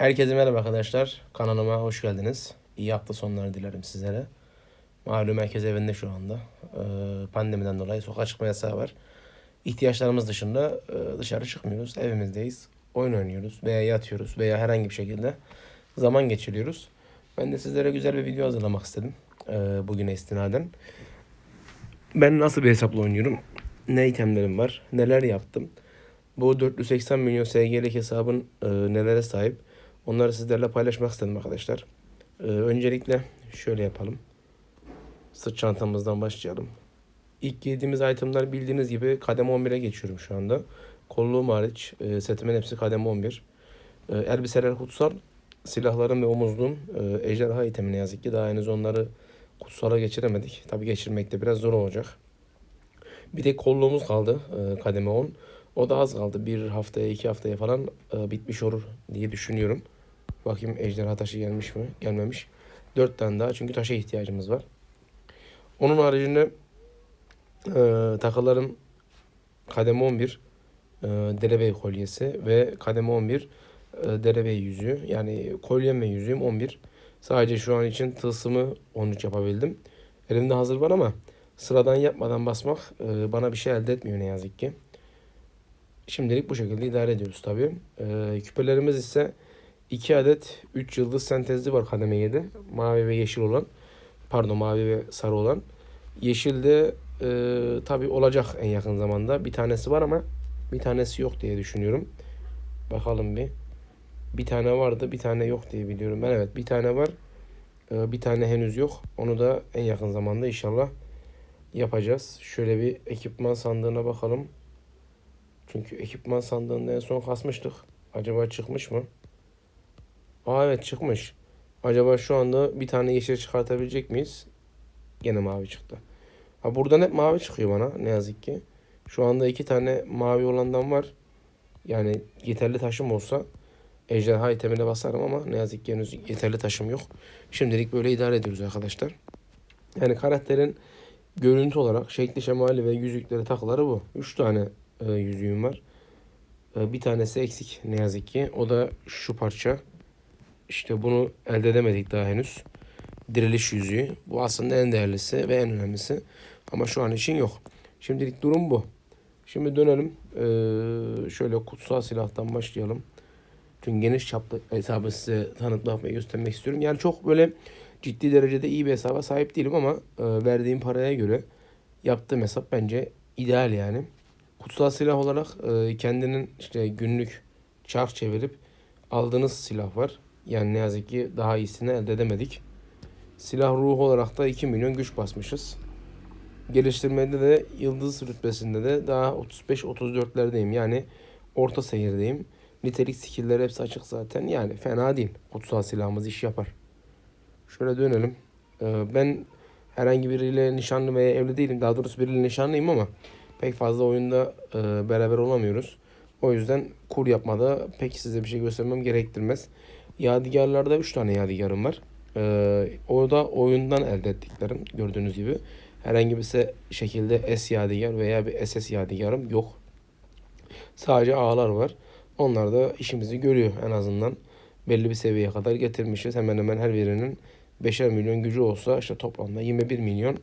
Herkese merhaba arkadaşlar. Kanalıma hoş geldiniz. İyi hafta sonları dilerim sizlere. Malum herkes evinde şu anda. Ee, pandemiden dolayı sokağa çıkma yasağı var. İhtiyaçlarımız dışında e, dışarı çıkmıyoruz. Evimizdeyiz. Oyun oynuyoruz veya yatıyoruz veya herhangi bir şekilde zaman geçiriyoruz. Ben de sizlere güzel bir video hazırlamak istedim. e, bugüne istinaden. Ben nasıl bir hesapla oynuyorum? Ne itemlerim var? Neler yaptım? Bu 480 milyon SG'lik hesabın e, nelere sahip? Onları sizlerle paylaşmak istedim arkadaşlar. E, öncelikle şöyle yapalım. Sırt çantamızdan başlayalım. İlk girdiğimiz itemler bildiğiniz gibi kademe 11'e geçiyorum şu anda. Kolluğum hariç e, setimin hepsi kademe 11. E, elbiseler kutsal. Silahlarım ve omuzluğum e, ejderha itemi ne yazık ki. Daha henüz onları kutsala geçiremedik. Tabi geçirmek de biraz zor olacak. Bir tek kolluğumuz kaldı e, kademe 10. O da az kaldı. Bir haftaya iki haftaya falan e, bitmiş olur diye düşünüyorum. Bakayım ejderha taşı gelmiş mi? Gelmemiş. Dört tane daha çünkü taşa ihtiyacımız var. Onun haricinde e, takılarım kademe 11 e, derebey kolyesi ve kademe 11 e, derebey yüzüğü. Yani kolyem ve yüzüğüm 11. Sadece şu an için tılsımı 13 yapabildim. Elimde hazır var ama sıradan yapmadan basmak e, bana bir şey elde etmiyor ne yazık ki. Şimdilik bu şekilde idare ediyoruz tabii. Ee, küpelerimiz ise 2 adet 3 yıldız sentezli var kademe 7. Mavi ve yeşil olan. Pardon mavi ve sarı olan. Yeşil de e, tabii olacak en yakın zamanda. Bir tanesi var ama bir tanesi yok diye düşünüyorum. Bakalım bir. Bir tane vardı bir tane yok diye biliyorum. Ben evet bir tane var. Ee, bir tane henüz yok. Onu da en yakın zamanda inşallah yapacağız. Şöyle bir ekipman sandığına bakalım. Çünkü ekipman sandığında en son kasmıştık. Acaba çıkmış mı? Aa evet çıkmış. Acaba şu anda bir tane yeşil çıkartabilecek miyiz? Gene mavi çıktı. Ha buradan hep mavi çıkıyor bana ne yazık ki. Şu anda iki tane mavi olandan var. Yani yeterli taşım olsa ejderha itemine basarım ama ne yazık ki henüz yeterli taşım yok. Şimdilik böyle idare ediyoruz arkadaşlar. Yani karakterin görüntü olarak şekli şemali ve yüzükleri takıları bu. 3 tane e, yüzüğüm var. E, bir tanesi eksik ne yazık ki. O da şu parça. İşte bunu elde edemedik daha henüz. Diriliş yüzüğü. Bu aslında en değerlisi ve en önemlisi. Ama şu an için yok. Şimdilik durum bu. Şimdi dönelim. E, şöyle kutsal silahtan başlayalım. Çünkü geniş çaplı hesabı size tanıtmak ve göstermek istiyorum. Yani çok böyle ciddi derecede iyi bir hesaba sahip değilim ama e, verdiğim paraya göre yaptığım hesap bence ideal yani. Kutsal silah olarak e, kendinin işte günlük çark çevirip aldığınız silah var. Yani ne yazık ki daha iyisini elde edemedik. Silah ruhu olarak da 2 milyon güç basmışız. Geliştirmede de yıldız rütbesinde de daha 35-34'lerdeyim. Yani orta seyirdeyim. Nitelik skill'ler hepsi açık zaten. Yani fena değil. Kutsal silahımız iş yapar. Şöyle dönelim. Ee, ben herhangi biriyle nişanlı veya evli değilim. Daha doğrusu biriyle nişanlıyım ama pek fazla oyunda e, beraber olamıyoruz. O yüzden kur yapmada pek size bir şey göstermem gerektirmez. Yadigarlarda 3 tane yadigarım var. Ee, o da oyundan elde ettiklerim gördüğünüz gibi. Herhangi bir şekilde S yadigar veya bir SS yadigarım yok. Sadece A'lar var. Onlar da işimizi görüyor en azından. Belli bir seviyeye kadar getirmişiz. Hemen hemen her birinin 5'er milyon gücü olsa işte toplamda 21 milyon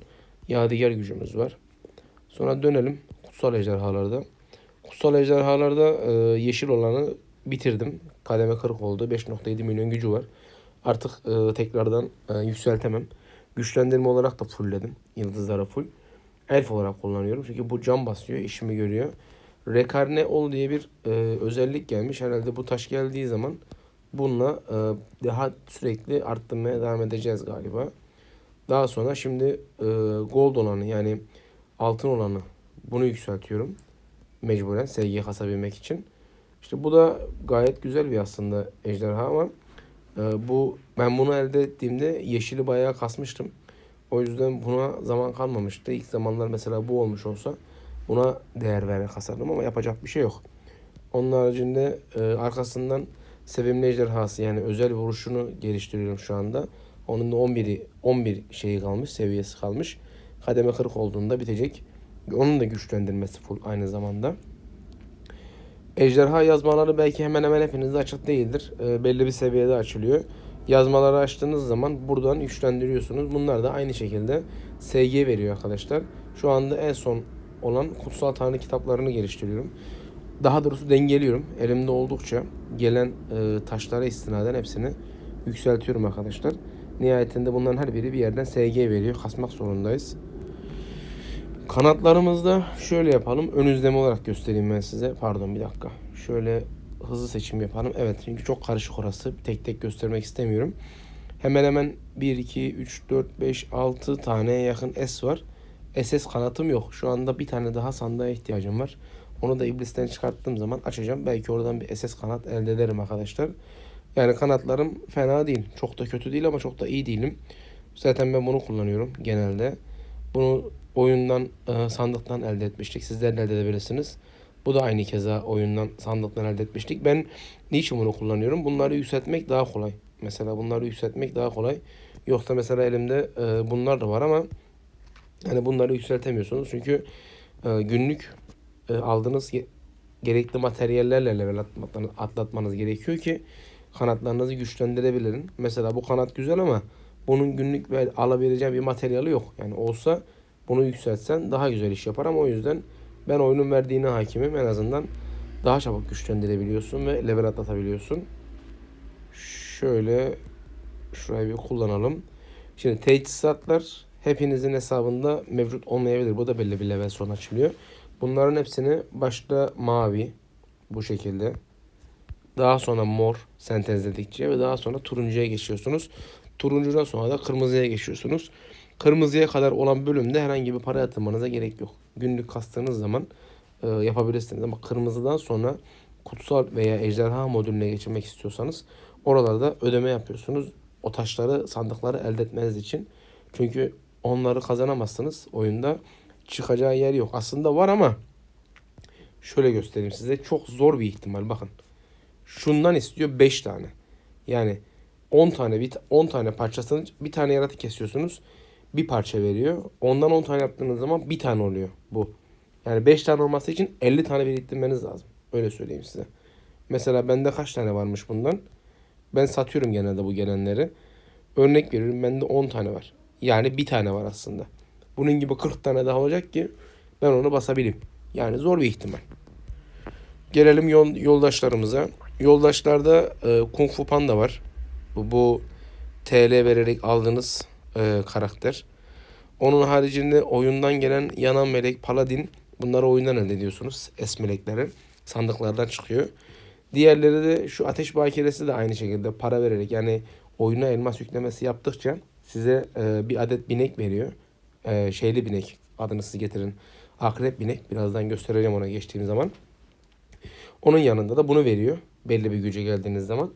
yadigar gücümüz var. Sonra dönelim kutsal ejderhalarda. Kutsal ejderhalarda e, yeşil olanı bitirdim. Kademe 40 oldu. 5.7 milyon gücü var. Artık e, tekrardan e, yükseltemem. Güçlendirme olarak da fullledim. Yıldızlara full. Elf olarak kullanıyorum. Çünkü bu cam basıyor. işimi görüyor. Rekarne ol diye bir e, özellik gelmiş. Herhalde bu taş geldiği zaman bununla e, daha sürekli arttırmaya devam edeceğiz galiba. Daha sonra şimdi e, gold olanı yani altın olanı bunu yükseltiyorum. Mecburen SG kasabilmek için. İşte bu da gayet güzel bir aslında ejderha ama e, bu ben bunu elde ettiğimde yeşili bayağı kasmıştım. O yüzden buna zaman kalmamıştı. İlk zamanlar mesela bu olmuş olsa buna değer vererek kasardım ama yapacak bir şey yok. Onun haricinde e, arkasından sevimli ejderhası yani özel vuruşunu geliştiriyorum şu anda. Onun da 11'i 11 şeyi kalmış, seviyesi kalmış. Kademe 40 olduğunda bitecek. Onun da güçlendirmesi full aynı zamanda. Ejderha yazmaları belki hemen hemen hepinizde açık değildir. E, belli bir seviyede açılıyor. Yazmaları açtığınız zaman buradan güçlendiriyorsunuz. Bunlar da aynı şekilde SG veriyor arkadaşlar. Şu anda en son olan kutsal tanrı kitaplarını geliştiriyorum. Daha doğrusu dengeliyorum. Elimde oldukça gelen e, taşlara istinaden hepsini yükseltiyorum arkadaşlar. Nihayetinde bunların her biri bir yerden SG veriyor. Kasmak zorundayız. Kanatlarımızda şöyle yapalım. Ön izleme olarak göstereyim ben size. Pardon bir dakika. Şöyle hızlı seçim yapalım. Evet çünkü çok karışık orası. Tek tek göstermek istemiyorum. Hemen hemen 1, 2, 3, 4, 5, 6 taneye yakın S var. SS kanatım yok. Şu anda bir tane daha sandığa ihtiyacım var. Onu da iblisten çıkarttığım zaman açacağım. Belki oradan bir SS kanat elde ederim arkadaşlar. Yani kanatlarım fena değil. Çok da kötü değil ama çok da iyi değilim. Zaten ben bunu kullanıyorum genelde. Bunu oyundan, e, sandıktan elde etmiştik. Sizler de elde edebilirsiniz. Bu da aynı keza oyundan, sandıktan elde etmiştik. Ben niçin bunu kullanıyorum? Bunları yükseltmek daha kolay. Mesela bunları yükseltmek daha kolay. Yoksa mesela elimde e, bunlar da var ama hani bunları yükseltemiyorsunuz. Çünkü e, günlük aldığınız ge- gerekli materyallerle level atlatmanız, gerekiyor ki kanatlarınızı güçlendirebilirin. Mesela bu kanat güzel ama bunun günlük alabileceği bir materyali yok. Yani olsa bunu yükseltsen daha güzel iş yapar ama o yüzden ben oyunun verdiğine hakimim. En azından daha çabuk güçlendirebiliyorsun ve level atlatabiliyorsun. Şöyle şurayı bir kullanalım. Şimdi teçhizatlar hepinizin hesabında mevcut olmayabilir. Bu da belli bir level sonra açılıyor. Bunların hepsini başta mavi bu şekilde. Daha sonra mor sentezledikçe ve daha sonra turuncuya geçiyorsunuz. Turuncudan sonra da kırmızıya geçiyorsunuz. Kırmızıya kadar olan bölümde herhangi bir para yatırmanıza gerek yok. Günlük kastığınız zaman e, yapabilirsiniz ama kırmızıdan sonra kutsal veya ejderha modülüne geçirmek istiyorsanız oralarda ödeme yapıyorsunuz. O taşları, sandıkları elde etmeniz için. Çünkü onları kazanamazsınız oyunda. Çıkacağı yer yok. Aslında var ama şöyle göstereyim size. Çok zor bir ihtimal. Bakın. Şundan istiyor 5 tane. Yani 10 tane bir 10 tane parçasını bir tane yaratık kesiyorsunuz. Bir parça veriyor. Ondan 10 tane yaptığınız zaman bir tane oluyor bu. Yani 5 tane olması için 50 tane biriktirmeniz lazım. Öyle söyleyeyim size. Mesela bende kaç tane varmış bundan? Ben satıyorum genelde bu gelenleri. Örnek veriyorum bende 10 tane var. Yani bir tane var aslında. Bunun gibi 40 tane daha olacak ki ben onu basabileyim. Yani zor bir ihtimal. Gelelim yol, yoldaşlarımıza. Yoldaşlarda e, Kung Fu Panda var. Bu, TL vererek aldığınız e, karakter. Onun haricinde oyundan gelen yanan melek, paladin bunları oyundan elde ediyorsunuz. Es melekleri sandıklardan çıkıyor. Diğerleri de şu ateş bakiresi de aynı şekilde para vererek yani oyuna elmas yüklemesi yaptıkça size e, bir adet binek veriyor. E, şeyli binek adını siz getirin. Akrep binek birazdan göstereceğim ona geçtiğim zaman. Onun yanında da bunu veriyor. Belli bir güce geldiğiniz zaman.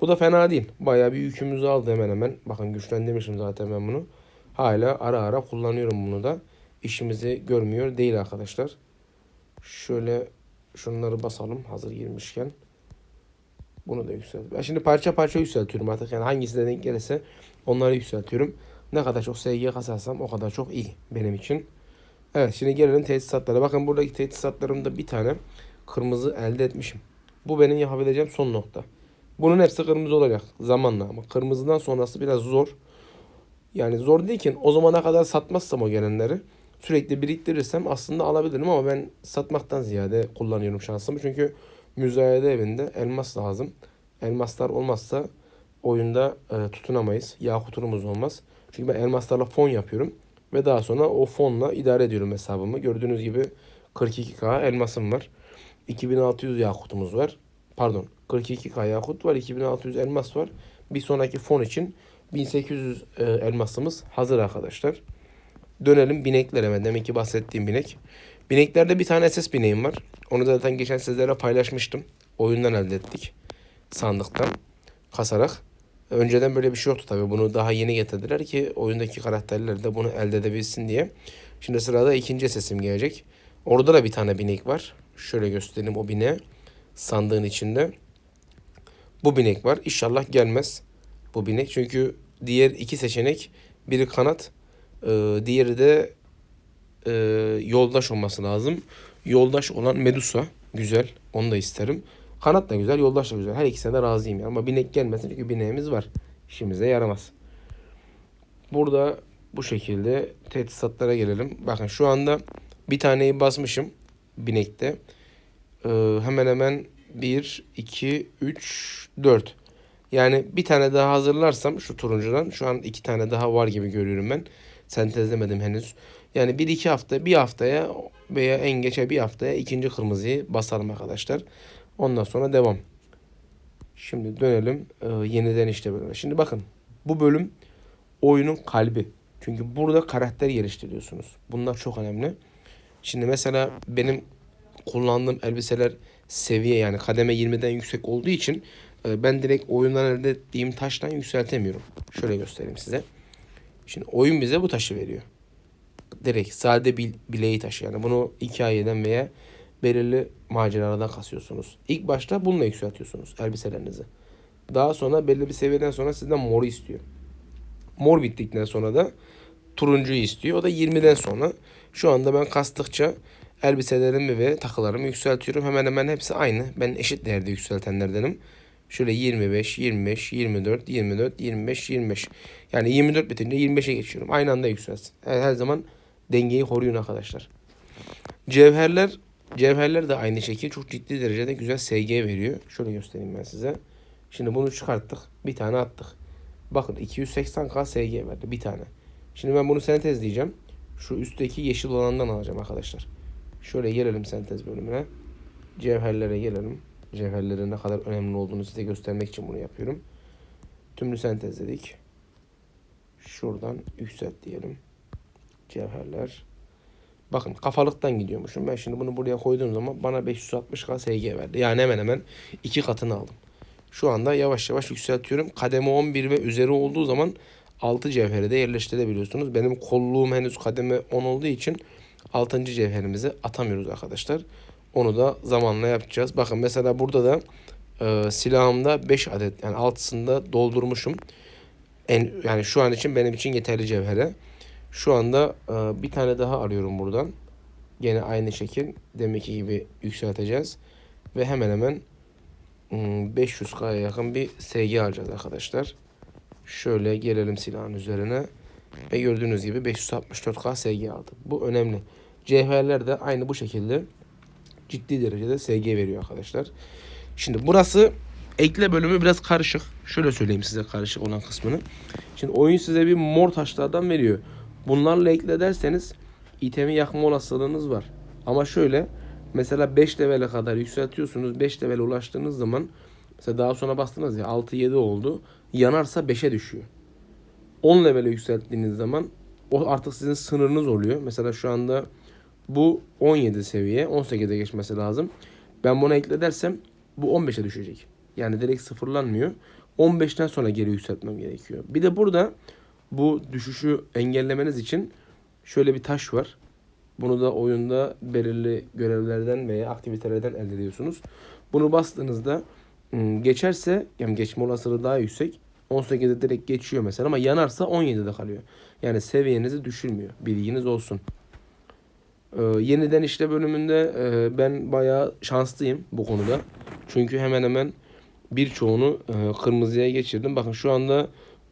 Bu da fena değil. Bayağı bir yükümüzü aldı hemen hemen. Bakın güçlendirmişim zaten ben bunu. Hala ara ara kullanıyorum bunu da. İşimizi görmüyor değil arkadaşlar. Şöyle şunları basalım hazır girmişken. Bunu da yükselt. Ben şimdi parça parça yükseltiyorum artık. Yani hangisi de denk gelirse onları yükseltiyorum. Ne kadar çok SG kasarsam o kadar çok iyi benim için. Evet şimdi gelelim tesisatlara. Bakın buradaki tesisatlarımda bir tane kırmızı elde etmişim. Bu benim yapabileceğim son nokta. Bunun hepsi kırmızı olacak zamanla ama kırmızıdan sonrası biraz zor. Yani zor değilken o zamana kadar satmazsam o gelenleri sürekli biriktirirsem aslında alabilirim ama ben satmaktan ziyade kullanıyorum şansımı. Çünkü müzayede evinde elmas lazım. Elmaslar olmazsa oyunda e, tutunamayız. Yakutumuz olmaz. Çünkü ben elmaslarla fon yapıyorum. Ve daha sonra o fonla idare ediyorum hesabımı. Gördüğünüz gibi 42k elmasım var. 2600 yakutumuz var. Pardon 42k yakut var. 2600 elmas var. Bir sonraki fon için 1800 e, elmasımız hazır arkadaşlar. Dönelim bineklere. Demek ki bahsettiğim binek. Bineklerde bir tane SS bineğim var. Onu zaten geçen sizlere paylaşmıştım. Oyundan elde ettik. Sandıktan kasarak. Önceden böyle bir şey yoktu tabii. Bunu daha yeni getirdiler ki oyundaki karakterler de bunu elde edebilsin diye. Şimdi sırada ikinci sesim gelecek. Orada da bir tane binek var. Şöyle göstereyim o bineği. Sandığın içinde. Bu binek var. İnşallah gelmez bu binek. Çünkü diğer iki seçenek biri kanat, e, diğeri de e, yoldaş olması lazım. Yoldaş olan Medusa. güzel. Onu da isterim. Kanat da güzel, yoldaş da güzel. Her ikisine de razıyım. Yani. Ama binek gelmesin çünkü bineğimiz var. İşimize yaramaz. Burada bu şekilde tesisatlara gelelim. Bakın şu anda bir taneyi basmışım binekte. Ee, hemen hemen 1, 2, 3, 4. Yani bir tane daha hazırlarsam şu turuncudan şu an iki tane daha var gibi görüyorum ben. Sentezlemedim henüz. Yani bir iki hafta bir haftaya veya en geçe bir haftaya ikinci kırmızıyı basalım arkadaşlar. Ondan sonra devam. Şimdi dönelim e, yeniden işte bölüme. Şimdi bakın bu bölüm oyunun kalbi. Çünkü burada karakter geliştiriyorsunuz. Bunlar çok önemli. Şimdi mesela benim kullandığım elbiseler seviye yani kademe 20'den yüksek olduğu için e, ben direkt oyundan elde ettiğim taştan yükseltemiyorum. Şöyle göstereyim size. Şimdi oyun bize bu taşı veriyor. Direkt sade bil, bileği taşı yani bunu hikayeden veya belirli maceralardan kasıyorsunuz. İlk başta bununla yükseltiyorsunuz elbiselerinizi. Daha sonra belli bir seviyeden sonra sizden moru istiyor. Mor bittikten sonra da turuncuyu istiyor. O da 20'den sonra. Şu anda ben kastıkça elbiselerimi ve takılarımı yükseltiyorum. Hemen hemen hepsi aynı. Ben eşit değerde yükseltenlerdenim. Şöyle 25, 25, 24, 24, 25, 25. Yani 24 bitince 25'e geçiyorum. Aynı anda yükselsin. Her, her zaman dengeyi koruyun arkadaşlar. Cevherler Cevherler de aynı şekilde çok ciddi derecede güzel SG veriyor. Şöyle göstereyim ben size. Şimdi bunu çıkarttık. Bir tane attık. Bakın 280k SG verdi bir tane. Şimdi ben bunu sentezleyeceğim. Şu üstteki yeşil olandan alacağım arkadaşlar. Şöyle gelelim sentez bölümüne. Cevherlere gelelim. Cevherlerin ne kadar önemli olduğunu size göstermek için bunu yapıyorum. Tümünü sentezledik. Şuradan yükselt diyelim. Cevherler. Bakın kafalıktan gidiyormuşum. Ben şimdi bunu buraya koyduğum zaman bana 560k SG verdi. Yani hemen hemen iki katını aldım. Şu anda yavaş yavaş yükseltiyorum. Kademe 11 ve üzeri olduğu zaman 6 cevheri de yerleştirebiliyorsunuz. Benim kolluğum henüz kademe 10 olduğu için 6. cevherimizi atamıyoruz arkadaşlar. Onu da zamanla yapacağız. Bakın mesela burada da e, silahımda 5 adet yani altısında doldurmuşum. En, yani şu an için benim için yeterli cevhere. Şu anda e, bir tane daha arıyorum buradan. Yine aynı şekil deminki gibi yükselteceğiz. Ve hemen hemen 500K'ya yakın bir SG alacağız arkadaşlar. Şöyle gelelim silahın üzerine. Ve gördüğünüz gibi 564K SG aldım. Bu önemli. Cevherler de aynı bu şekilde ciddi derecede SG veriyor arkadaşlar. Şimdi burası ekle bölümü biraz karışık. Şöyle söyleyeyim size karışık olan kısmını. Şimdi oyun size bir mor taşlardan veriyor. Bunlarla ekle derseniz itemi yakma olasılığınız var. Ama şöyle mesela 5 levele kadar yükseltiyorsunuz. 5 levele ulaştığınız zaman mesela daha sonra bastınız ya 6-7 oldu. Yanarsa 5'e düşüyor. 10 levele yükselttiğiniz zaman o artık sizin sınırınız oluyor. Mesela şu anda bu 17 seviye 18'e geçmesi lazım. Ben bunu ekle dersem bu 15'e düşecek. Yani direkt sıfırlanmıyor. 15'ten sonra geri yükseltmem gerekiyor. Bir de burada bu düşüşü engellemeniz için şöyle bir taş var. Bunu da oyunda belirli görevlerden veya aktivitelerden elde ediyorsunuz. Bunu bastığınızda ım, geçerse yani geçme olasılığı daha yüksek. 18'de direkt geçiyor mesela ama yanarsa 17'de kalıyor. Yani seviyenizi düşürmüyor. Bilginiz olsun. Ee, yeniden işte bölümünde e, ben bayağı şanslıyım bu konuda. Çünkü hemen hemen birçoğunu e, kırmızıya geçirdim. Bakın şu anda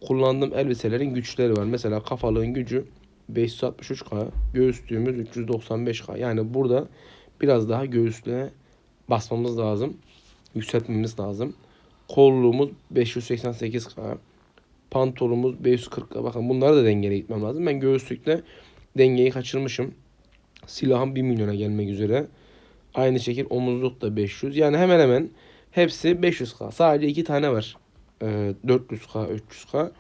kullandığım elbiselerin güçleri var. Mesela kafalığın gücü 563K, göğüslüğümüz 395K. Yani burada biraz daha göğüslüğe basmamız lazım. Yükseltmemiz lazım. Kolluğumuz 588K. Pantolumuz 540K. Bakın bunları da dengeli gitmem lazım. Ben göğüslükle dengeyi kaçırmışım. Silahım 1 milyona gelmek üzere. Aynı şekil omuzluk da 500. Yani hemen hemen hepsi 500K. Sadece iki tane var. Ee, 400K, 300K.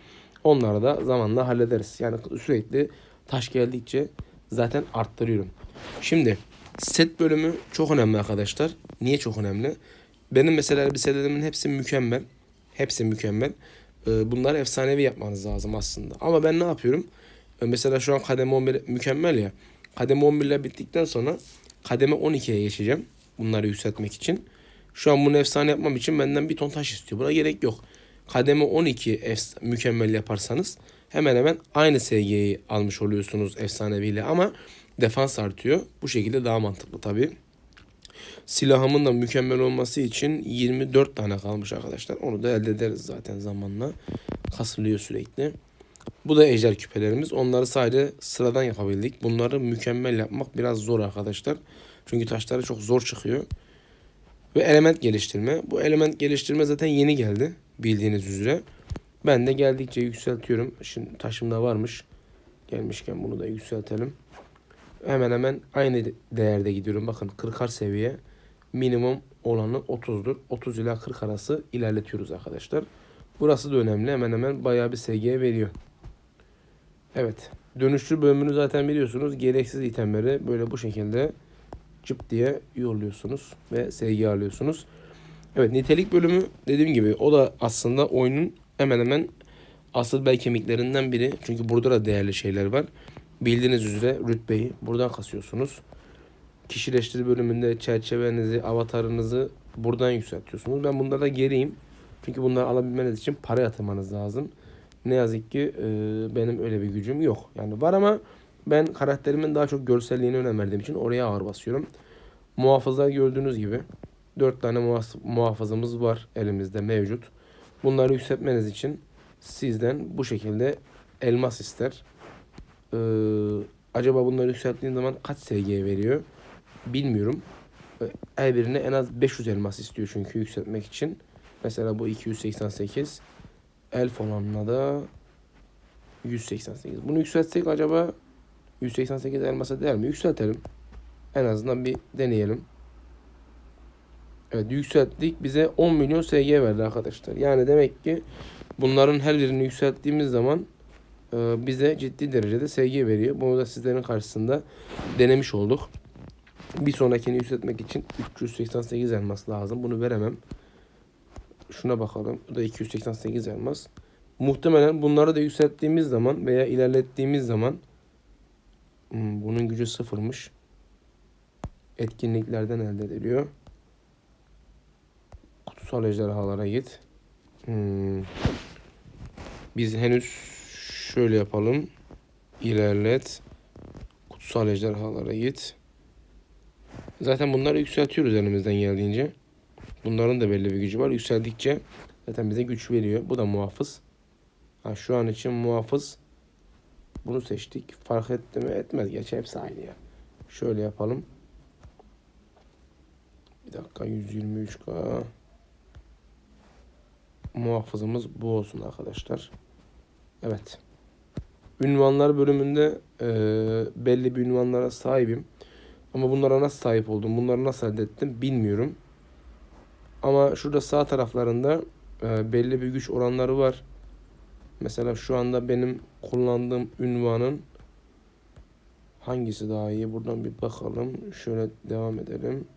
Onları da zamanla hallederiz. Yani sürekli taş geldikçe zaten arttırıyorum. Şimdi set bölümü çok önemli arkadaşlar. Niye çok önemli? Benim mesela elbiselerimin hepsi mükemmel. Hepsi mükemmel. Ee, bunları efsanevi yapmanız lazım aslında. Ama ben ne yapıyorum? Ee, mesela şu an kademe 11 mükemmel ya. Kademe 11 ile bittikten sonra kademe 12'ye geçeceğim. Bunları yükseltmek için. Şu an bunu efsane yapmam için benden bir ton taş istiyor. Buna gerek yok. Kademe 12 efs- mükemmel yaparsanız hemen hemen aynı SG'yi almış oluyorsunuz efsaneviyle ama defans artıyor. Bu şekilde daha mantıklı tabii. Silahımın da mükemmel olması için 24 tane kalmış arkadaşlar. Onu da elde ederiz zaten zamanla. Kasılıyor sürekli. Bu da ejder küpelerimiz. Onları sadece sıradan yapabildik. Bunları mükemmel yapmak biraz zor arkadaşlar. Çünkü taşları çok zor çıkıyor. Ve element geliştirme. Bu element geliştirme zaten yeni geldi. Bildiğiniz üzere. Ben de geldikçe yükseltiyorum. Şimdi taşımda varmış. Gelmişken bunu da yükseltelim. Hemen hemen aynı değerde gidiyorum. Bakın 40'ar seviye. Minimum olanı 30'dur. 30 ila 40 arası ilerletiyoruz arkadaşlar. Burası da önemli. Hemen hemen bayağı bir SG veriyor. Evet. Dönüşlü bölümünü zaten biliyorsunuz. Gereksiz itemleri böyle bu şekilde cıp diye yolluyorsunuz ve SG alıyorsunuz. Evet nitelik bölümü dediğim gibi o da aslında oyunun hemen hemen asıl bel kemiklerinden biri. Çünkü burada da değerli şeyler var. Bildiğiniz üzere rütbeyi buradan kasıyorsunuz. Kişileştir bölümünde çerçevenizi, avatarınızı buradan yükseltiyorsunuz. Ben bunlara geriyim. Çünkü bunları alabilmeniz için para yatırmanız lazım. Ne yazık ki e, benim öyle bir gücüm yok. Yani var ama ben karakterimin daha çok görselliğine önem verdiğim için oraya ağır basıyorum. Muhafızlar gördüğünüz gibi 4 tane muhaf- var elimizde mevcut. Bunları yükseltmeniz için sizden bu şekilde elmas ister. Ee, acaba bunları yükselttiğin zaman kaç SG veriyor? Bilmiyorum. Ee, Her birine en az 500 elmas istiyor çünkü yükseltmek için. Mesela bu 288. Elf olanla da 188. Bunu yükseltsek acaba 188 elmasa değer mi? Yükseltelim. En azından bir deneyelim. Evet yükselttik. Bize 10 milyon SG verdi arkadaşlar. Yani demek ki bunların her birini yükselttiğimiz zaman bize ciddi derecede SG veriyor. Bunu da sizlerin karşısında denemiş olduk. Bir sonrakini yükseltmek için 388 elmas lazım. Bunu veremem. Şuna bakalım. Bu da 288 elmas. Muhtemelen bunları da yükselttiğimiz zaman veya ilerlettiğimiz zaman Hmm, bunun gücü sıfırmış. Etkinliklerden elde ediliyor. Kutsal ejderhalara git. Hmm. Biz henüz şöyle yapalım. İlerlet. Kutsal ejderhalara git. Zaten bunları yükseltiyoruz elimizden geldiğince. Bunların da belli bir gücü var. Yükseldikçe zaten bize güç veriyor. Bu da muhafız. Ha, şu an için muhafız. Bunu seçtik. Fark etti mi? Etmez. Gerçi hepsi aynı ya. Şöyle yapalım. Bir dakika 123k. Muhafızımız bu olsun arkadaşlar. Evet. Ünvanlar bölümünde e, belli bir ünvanlara sahibim. Ama bunlara nasıl sahip oldum, bunları nasıl elde ettim bilmiyorum. Ama şurada sağ taraflarında e, belli bir güç oranları var. Mesela şu anda benim kullandığım ünvanın hangisi daha iyi? Buradan bir bakalım. Şöyle devam edelim.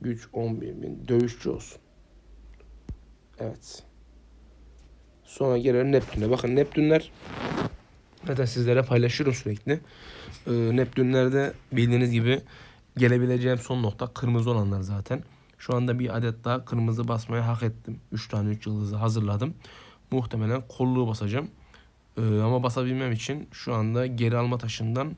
Güç 11.000. Dövüşçü olsun. Evet. Sonra gelelim Neptün'e. Bakın Neptünler zaten sizlere paylaşıyorum sürekli. Ee, Neptünlerde bildiğiniz gibi gelebileceğim son nokta kırmızı olanlar zaten. Şu anda bir adet daha kırmızı basmaya hak ettim. 3 tane 3 yıldızı hazırladım. Muhtemelen kolluğu basacağım. Ee, ama basabilmem için şu anda geri alma taşından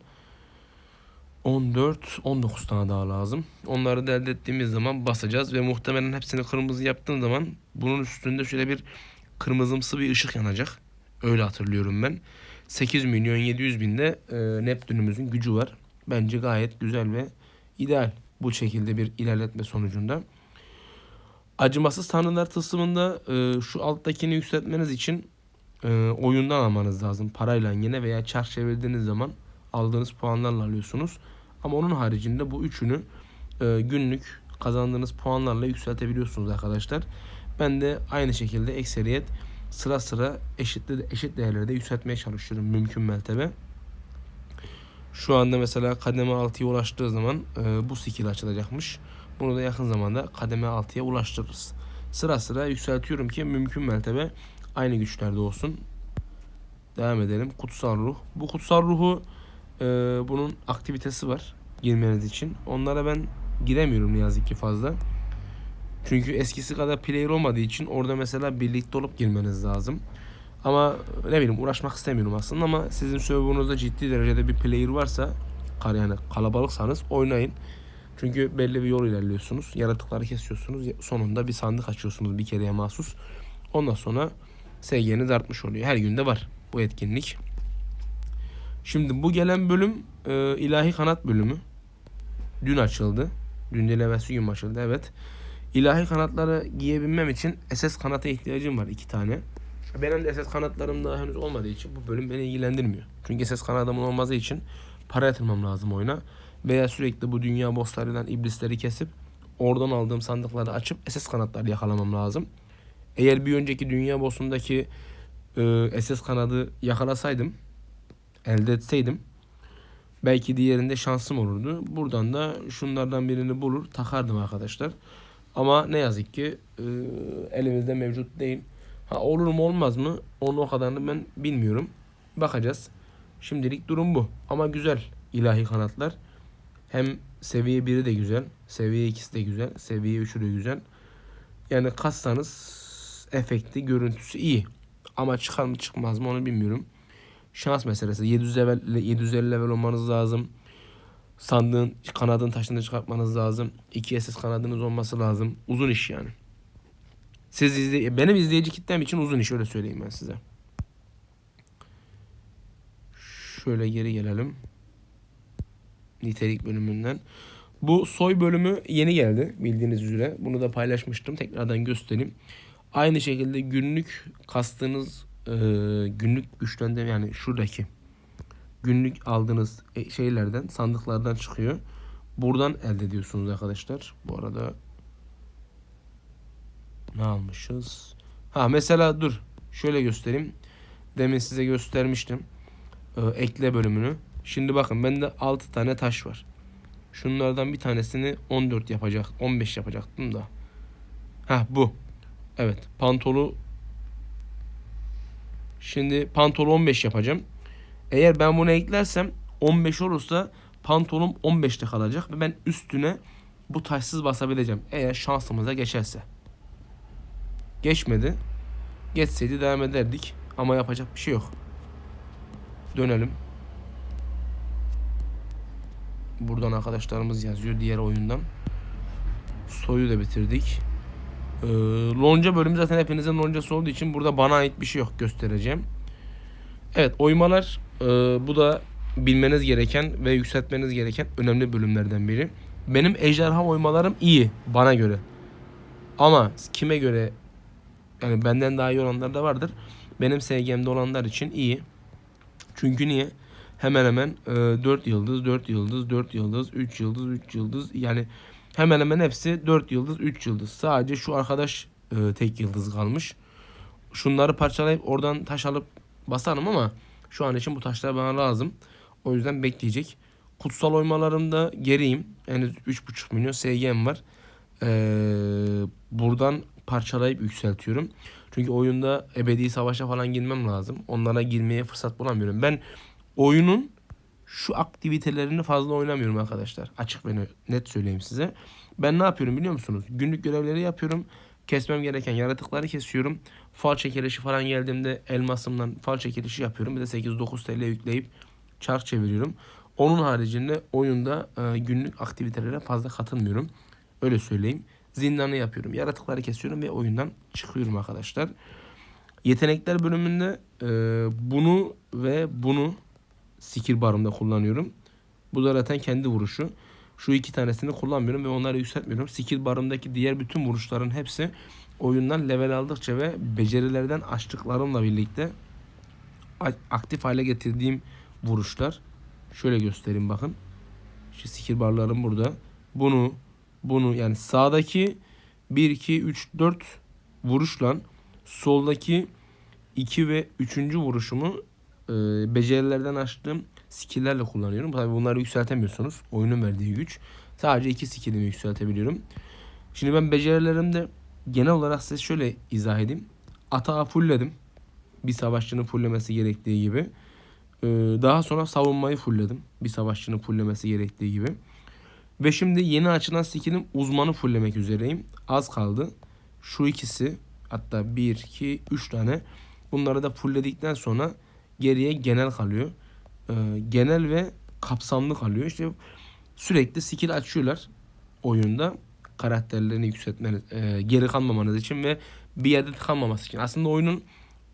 14-19 tane daha lazım. Onları da elde ettiğimiz zaman basacağız ve muhtemelen hepsini kırmızı yaptığım zaman bunun üstünde şöyle bir kırmızımsı bir ışık yanacak. Öyle hatırlıyorum ben. 8 milyon 700 binde e, Neptünümüzün gücü var. Bence gayet güzel ve ideal bu şekilde bir ilerletme sonucunda. Acımasız Tanrılar tılsımında e, şu alttakini yükseltmeniz için e, oyundan almanız lazım. Parayla yine veya çark çevirdiğiniz zaman aldığınız puanlarla alıyorsunuz. Ama onun haricinde bu üçünü e, günlük kazandığınız puanlarla yükseltebiliyorsunuz arkadaşlar. Ben de aynı şekilde ekseriyet sıra sıra eşitli eşit değerlerde yükseltmeye çalışıyorum mümkün mertebe. Şu anda mesela kademe 6'ya ulaştığı zaman e, bu skill açılacakmış. Bunu da yakın zamanda kademe 6'ya ulaştırırız. Sıra sıra yükseltiyorum ki mümkün mertebe aynı güçlerde olsun. Devam edelim. Kutsal ruh. Bu kutsal ruhu e, bunun aktivitesi var girmeniz için. Onlara ben giremiyorum ne yazık ki fazla. Çünkü eskisi kadar player olmadığı için orada mesela birlikte olup girmeniz lazım. Ama ne bileyim uğraşmak istemiyorum aslında ama sizin serverunuzda ciddi derecede bir player varsa yani kalabalıksanız oynayın. Çünkü belli bir yol ilerliyorsunuz. Yaratıkları kesiyorsunuz. Sonunda bir sandık açıyorsunuz bir kereye mahsus. Ondan sonra SG'niz artmış oluyor. Her günde var bu etkinlik. Şimdi bu gelen bölüm e, ilahi kanat bölümü. Dün açıldı. Dün değil evvelsi gün açıldı evet. İlahi kanatları giyebilmem için SS kanata ihtiyacım var iki tane. Benim de SS kanatlarım daha henüz olmadığı için bu bölüm beni ilgilendirmiyor. Çünkü SS kanadımın olmadığı için para yatırmam lazım oyuna. Veya sürekli bu dünya bosslarından iblisleri kesip oradan aldığım sandıkları açıp SS kanatları yakalamam lazım. Eğer bir önceki dünya boss'undaki e, SS kanadı yakalasaydım, elde etseydim belki diğerinde şansım olurdu. Buradan da şunlardan birini bulur takardım arkadaşlar. Ama ne yazık ki e, elimizde mevcut değil. Ha olur mu olmaz mı? Onu o kadarını ben bilmiyorum. Bakacağız. Şimdilik durum bu. Ama güzel ilahi kanatlar. Hem seviye 1'i de güzel. Seviye 2'si de güzel. Seviye 3'ü de güzel. Yani kassanız efekti, görüntüsü iyi. Ama çıkar mı çıkmaz mı onu bilmiyorum. Şans meselesi. 700 level, 750 level olmanız lazım. Sandığın kanadın taşını çıkartmanız lazım. 2 SS kanadınız olması lazım. Uzun iş yani. Siz izley benim izleyici kitlem için uzun iş öyle söyleyeyim ben size. Şöyle geri gelelim. Nitelik bölümünden. Bu soy bölümü yeni geldi bildiğiniz üzere. Bunu da paylaşmıştım. Tekrardan göstereyim. Aynı şekilde günlük kastığınız e, günlük güçlendirme yani şuradaki günlük aldığınız e, şeylerden sandıklardan çıkıyor. Buradan elde ediyorsunuz arkadaşlar. Bu arada ne almışız? Ha mesela dur şöyle göstereyim. Demin size göstermiştim. Ee, ekle bölümünü. Şimdi bakın bende 6 tane taş var. Şunlardan bir tanesini 14 yapacak. 15 yapacaktım da. Ha bu. Evet pantolu. Şimdi pantolu 15 yapacağım. Eğer ben bunu eklersem 15 olursa pantolon 15'te kalacak ve ben üstüne bu taşsız basabileceğim. Eğer şansımıza geçerse. Geçmedi. Geçseydi devam ederdik. Ama yapacak bir şey yok. Dönelim. Buradan arkadaşlarımız yazıyor diğer oyundan. Soyu da bitirdik. Ee, lonca bölümü zaten hepinizin loncası olduğu için burada bana ait bir şey yok göstereceğim. Evet oymalar e, bu da bilmeniz gereken ve yükseltmeniz gereken önemli bölümlerden biri. Benim ejderha oymalarım iyi bana göre. Ama kime göre yani benden daha iyi olanlar da vardır. Benim SGM'de olanlar için iyi. Çünkü niye? Hemen hemen e, 4 yıldız, 4 yıldız, 4 yıldız, 3 yıldız, 3 yıldız. Yani hemen hemen hepsi 4 yıldız, 3 yıldız. Sadece şu arkadaş e, tek yıldız kalmış. Şunları parçalayıp oradan taş alıp basarım ama şu an için bu taşlar bana lazım. O yüzden bekleyecek. Kutsal oymalarımda geriyim. Henüz 3.5 milyon SGM var. Ee, buradan parçalayıp yükseltiyorum. Çünkü oyunda ebedi savaşa falan girmem lazım. Onlara girmeye fırsat bulamıyorum. Ben oyunun şu aktivitelerini fazla oynamıyorum arkadaşlar. Açık ve net söyleyeyim size. Ben ne yapıyorum biliyor musunuz? Günlük görevleri yapıyorum. Kesmem gereken yaratıkları kesiyorum. Fal çekilişi falan geldiğimde elmasımdan fal çekilişi yapıyorum. Bir de 8-9 TL yükleyip çark çeviriyorum. Onun haricinde oyunda e, günlük aktivitelere fazla katılmıyorum. Öyle söyleyeyim. Zindanı yapıyorum. Yaratıkları kesiyorum ve oyundan çıkıyorum arkadaşlar. Yetenekler bölümünde e, bunu ve bunu skill barımda kullanıyorum. Bu da zaten kendi vuruşu. Şu iki tanesini kullanmıyorum ve onları yükseltmiyorum. Skill barımdaki diğer bütün vuruşların hepsi oyundan level aldıkça ve becerilerden açtıklarımla birlikte aktif hale getirdiğim vuruşlar. Şöyle göstereyim bakın. Şu skill barlarım burada. Bunu bunu yani sağdaki 1 2 3 4 vuruşla soldaki 2 ve 3. vuruşumu e, becerilerden açtığım skill'lerle kullanıyorum. Tabii bunları yükseltemiyorsunuz. Oyunun verdiği güç. Sadece iki skill'imi yükseltebiliyorum. Şimdi ben becerilerimde genel olarak size şöyle izah edeyim. Atağı fullledim. Bir savaşçının fulllemesi gerektiği gibi. Ee, daha sonra savunmayı fullledim. Bir savaşçının fulllemesi gerektiği gibi. Ve şimdi yeni açılan skill'im uzmanı fulllemek üzereyim. Az kaldı. Şu ikisi hatta 1, 2, 3 tane. Bunları da fullledikten sonra geriye genel kalıyor. Ee, genel ve kapsamlı kalıyor. İşte sürekli skill açıyorlar. oyunda karakterlerini yükseltmeniz, e, geri kalmamanız için ve bir yerde tıkanmaması için. Aslında oyunun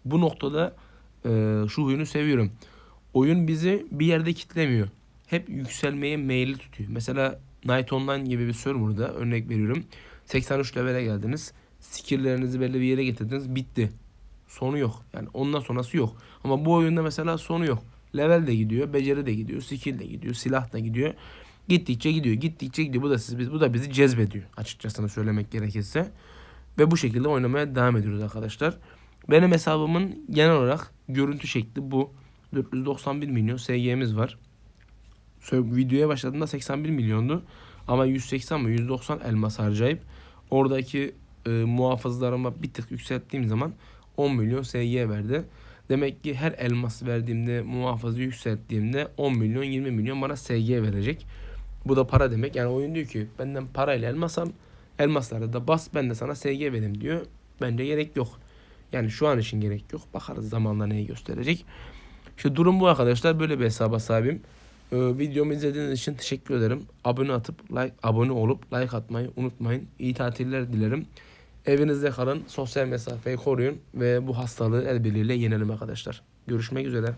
bu noktada e, şu huyunu seviyorum. Oyun bizi bir yerde kitlemiyor. Hep yükselmeye meyilli tutuyor. Mesela Night Online gibi bir serverda örnek veriyorum. 83 levele geldiniz. Skill'lerinizi belli bir yere getirdiniz. Bitti. Sonu yok. Yani ondan sonrası yok. Ama bu oyunda mesela sonu yok. Level de gidiyor, beceri de gidiyor, skill de gidiyor, silah da gidiyor. Gittikçe gidiyor, gittikçe gidiyor. Bu da siz bu da bizi cezbediyor açıkçası söylemek gerekirse. Ve bu şekilde oynamaya devam ediyoruz arkadaşlar. Benim hesabımın genel olarak görüntü şekli bu. 491 milyon SG'miz var. Videoya başladığımda 81 milyondu. Ama 180 mi 190 elmas harcayıp oradaki e, muhafızlarıma bir tık yükselttiğim zaman 10 milyon SG verdi. Demek ki her elmas verdiğimde muhafızı yükselttiğimde 10 milyon 20 milyon bana SG verecek. Bu da para demek. Yani oyun diyor ki benden parayla elmas al. Elmasları da bas ben de sana SG vereyim diyor. Bence gerek yok. Yani şu an için gerek yok. Bakarız zamanla neyi gösterecek. İşte durum bu arkadaşlar. Böyle bir hesaba sahibim. Ee, videomu izlediğiniz için teşekkür ederim. Abone atıp like abone olup like atmayı unutmayın. İyi tatiller dilerim. Evinizde kalın, sosyal mesafeyi koruyun ve bu hastalığı el birliğiyle yenelim arkadaşlar. Görüşmek üzere.